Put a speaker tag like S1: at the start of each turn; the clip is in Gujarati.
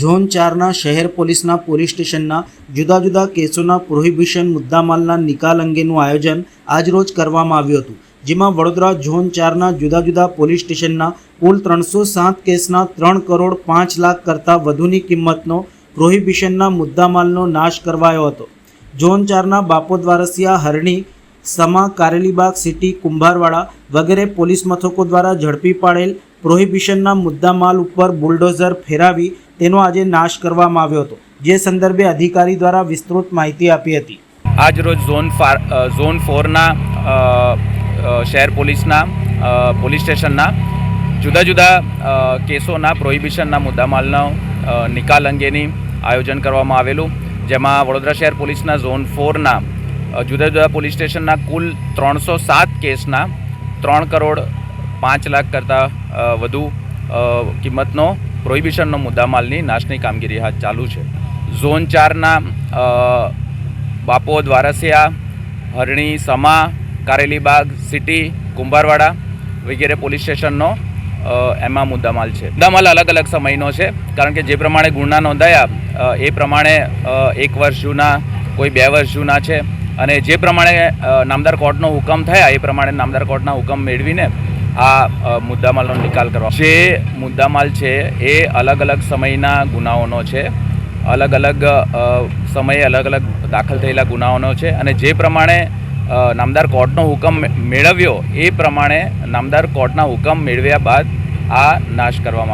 S1: ઝોન ચારના શહેર પોલીસના પોલીસ સ્ટેશનના જુદા જુદા કેસોના પ્રોહિબિશન મુદ્દામાલના નિકાલ અંગેનું આયોજન આજરોજ કરવામાં આવ્યું હતું, જેમાં વડોદરા ઝોન ચારના જુદા જુદા પોલીસ સ્ટેશનના કુલ ત્રણસો સાત કેસના ત્રણ કરોડ પાંચ લાખ કરતાં વધુની કિંમતનો પ્રોહિબિશનના મુદ્દામાલનો નાશ કરવાયો હતો. ઝોન ચારના બાપોદ વારસિયા હરણી, સમા કારેલીબાગ સિટી, કુંભારવાડા વગેરે પોલીસ મથકો દ્વારા ઝડપી પાડેલ પ્રોહિબિશનના મુદ્દામાલ ઉપર બુલડોઝર ફેરાવી તેનો આજે નાશ કરવામાં આવ્યો હતો. જે સંદર્ભે અધિકારી દ્વારા વિસ્તૃત માહિતી આપી હતી.
S2: આજ રોજ ઝોન ફાર ઝોન ફોરના શહેર પોલીસના પોલીસ સ્ટેશનના જુદા જુદા કેસોના, પ્રોહિબિશનના મુદ્દામાલનો નિકાલ અંગેની આયોજન કરવામાં આવેલું. જેમાં વડોદરા શહેર પોલીસના ઝોન ફોરના જુદા જુદા પોલીસ સ્ટેશનના કુલ ત્રણસો સાત કેસના ત્રણ કરોડ પાંચ લાખ કરતાં વધુ કિંમતનો પ્રોહિબિશનનો મુદ્દામાલની નાશની કામગીરી હાથ ચાલુ છે. ઝોન ચારના બાપો બાપોદ વારસિયા હરણી, સમા, કારેલીબાગ સિટી, કુંભારવાડા વગેરે પોલીસ સ્ટેશનનો એમાં મુદ્દામાલ છે. મુદ્દામાલ અલગ અલગ સમયનો છે, કારણ કે જે પ્રમાણે ગુના નોંધાયા એ પ્રમાણે એક વર્ષ જૂના, કોઈ બે વર્ષ જૂના છે. અને જે પ્રમાણે નામદાર કોર્ટનો હુકમ થયા, એ પ્રમાણે નામદાર કોર્ટના હુકમ મેળવીને આ મુદ્દામાલનો નિકાલ કરવા. જે મુદ્દામાલ છે, એ અલગ અલગ સમયના ગુનાઓનો છે. અલગ અલગ સમયે અલગ અલગ દાખલ થયેલા ગુનાઓનો છે. અને જે પ્રમાણે નામદાર કોર્ટનો હુકમ મેળવ્યો, એ પ્રમાણે નામદાર કોર્ટના હુકમ મેળવ્યા બાદ આ નાશ કરવામાં